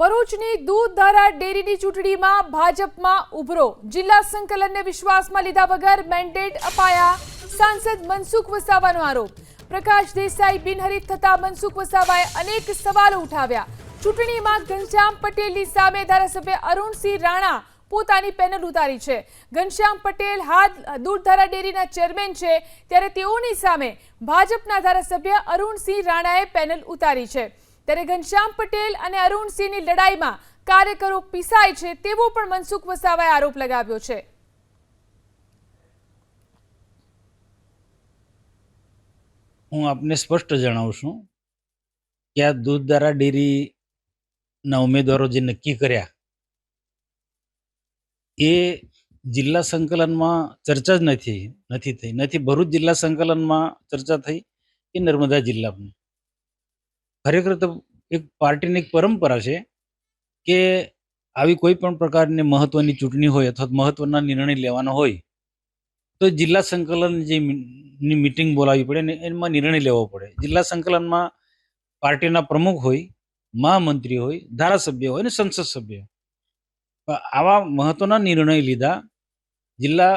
ભરૂચની દૂધ ધારા ડેરીની ચૂંટણીમાં ભાજપમાં ઉભરો. જિલ્લા સંકલનને વિશ્વાસમાં લીધા વગર મેન્ડેટ અપાયા. સાંસદ મનસુખ વસાવાનો આરોપ. પ્રકાશ દેસાઈ બિનહરીફ થતા મનસુખ વસાવાએ અનેક સવાલો ઉઠાવ્યા. ચૂંટણીમાં ઘનશ્યામ પટેલની સામે ધારાસભ્ય અરુણસિંહ રાણા પોતાની પેનલ ઉતારી છે. ઘનશ્યામ પટેલ હાલ દૂધધારા ડેરીના ચેરમેન છે. ત્યારે તેઓની સામે ભાજપના ધારાસભ્ય અરુણસિંહ રાણાએ પેનલ ઉતારી છે. ત્યારે ઘનશ્યામ પટેલ અને અરુણસિંહની લડાઈમાં કાર્યકરો પીસાય છે તેવો પણ મનસુખ વસાવાએ આરોપ લગાવ્યો છે. હું આપને સ્પષ્ટ જણાવું છું કે આ દૂધધારા ડેરીના ઉમેદવારો જે નક્કી કર્યા એ જિલ્લા સંકલનમાં ચર્ચા જ નથી નથી થઈ. નથી ભરૂચ જિલ્લા સંકલનમાં ચર્ચા થઈ કે નર્મદા જિલ્લામાં? ખરેખર તો એક પાર્ટીની એક પરંપરા છે કે આવી કોઈ પણ પ્રકારની મહત્વની ચૂંટણી હોય અથવા મહત્વના નિર્ણય લેવાનો હોય, તો જિલ્લા સંકલન જે ની મિટિંગ બોલાવવી પડે ને એમાં નિર્ણય લેવો પડે. જિલ્લા સંકલનમાં પાર્ટીના પ્રમુખ હોય, મહામંત્રી હોય, ધારાસભ્ય હોય ને સંસદ સભ્ય. આવા મહત્વના નિર્ણય લીધા જિલ્લા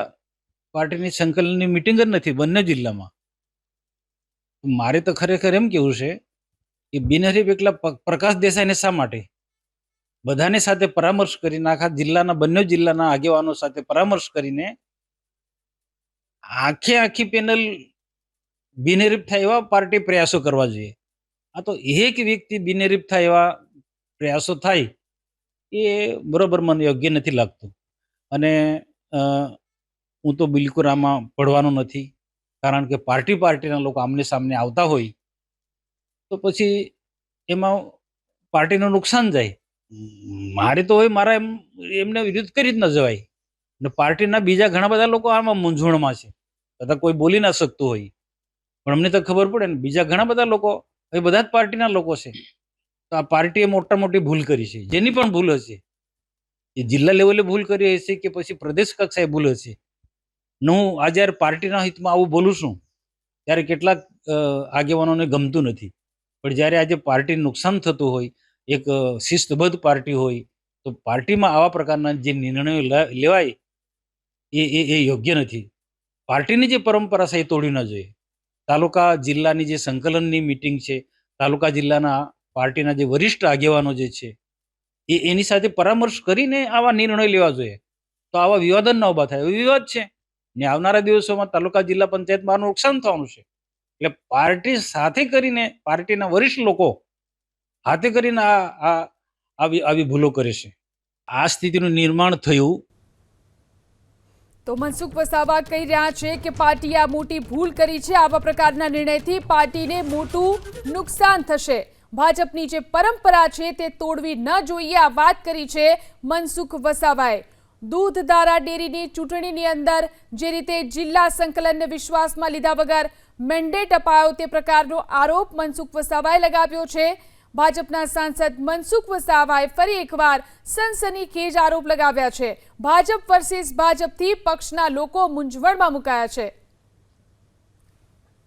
પાર્ટીની સંકલનની મિટિંગ જ નથી, બંને જિલ્લામાં. મારે તો ખરેખર એમ કેવું છે કે બિનહરીફ એકલા પ્રકાશ દેસાઈને શા માટે? બધાને સાથે પરામર્શ કરીને, આખા જિલ્લાના, બંને જિલ્લાના આગેવાનો સાથે પરામર્શ કરીને આખે આખી પેનલ બિનહરીફ થાય એવા પાર્ટી પ્રયાસો કરવા જોઈએ. આ તો એક વ્યક્તિ બિનહરીફ થાય એવા પ્રયાસો થાય એ બરોબર મને યોગ્ય નથી લાગતું. અને હું તો બિલકુલ આમાં પડવાનો નથી. કારણ કે પાર્ટી પાર્ટીના લોકો આમને સામને આવતા હોય તો પછી એમાં પાર્ટીનું નુકસાન જાય. મારે તો હોય મારા એમ, એમને વિરુદ્ધ કરી જ ન જવાય. ને પાર્ટીના બીજા ઘણા બધા લોકો આમાં મૂંઝવણમાં છે. કદાચ કોઈ બોલી ના શકતું હોય. પણ અમને તો ખબર પડે ને, બીજા ઘણા બધા લોકો, એ બધા જ પાર્ટીના લોકો છે. તો આ પાર્ટીએ મોટા મોટી ભૂલ કરી છે. જેની પણ ભૂલ હશે. એ જિલ્લા લેવલે ભૂલ કરી હશે કે પછી પ્રદેશ કક્ષાએ ભૂલ હશે? હું આ જ્યારે પાર્ટીના હિતમાં આવું બોલું છું, ત્યારે કેટલાક આગેવાનોને ગમતું નથી. પણ જ્યારે આજે પાર્ટી નુકસાન થતું હોય, એક શિસ્તબદ્ધ પાર્ટી હોય, તો પાર્ટીમાં આવા પ્રકારના જે નિર્ણયો લેવાય, એ એ એ યોગ્ય નથી. પાર્ટીની જે પરંપરા છે એ તોડવી ન જોઈએ. તાલુકા જિલ્લાની જે સંકલનની મિટિંગ છે, તાલુકા જિલ્લાના પાર્ટીના જે વરિષ્ઠ આગેવાનો જે છે, એ, એની સાથે પરામર્શ કરીને આવા નિર્ણય લેવા જોઈએ. તો આવા વિવાદન ન ઊભા થાય. વિવાદ છે ને આવનારા દિવસોમાં તાલુકા જિલ્લા પંચાયતમાં નુકસાન થવાનું છે. એટલે પાર્ટી સાથે કરીને પાર્ટીના વરિષ્ઠ લોકો હાથે કરીને આ આવી આવી ભૂલો કરે છે. આ સ્થિતિનું નિર્માણ થયું. તો મનસુખ વસાવા કહી રહ્યા છે કે પાર્ટીએ આ મોટી ભૂલ કરી છે. આવા પ્રકારના નિર્ણયથી પાર્ટીને મોટું નુકસાન થશે. ભાજપની જે પરંપરા છે તે તોડવી ન જોઈએ, આ વાત કરી છે મનસુખ વસાવાએ. દૂધ દારા ડેરીની ચૂંટણીની અંદર જે રીતે જિલ્લા સંકલનને વિશ્વાસમાં લીધા વગર મેન્ડેટ અપાયો તે પ્રકારનો આરોપ મનસુખ વસાવાએ લગાવ્યો છે. ભાજપના સાંસદ મનસુખ વસાવાએ ફરી એકવાર સનસનીખેજ આરોપ લગાવ્યા છે. ભાજપ વર્સિસ ભાજપથી પક્ષના લોકો મૂંઝવણમાં મુકાયા છે.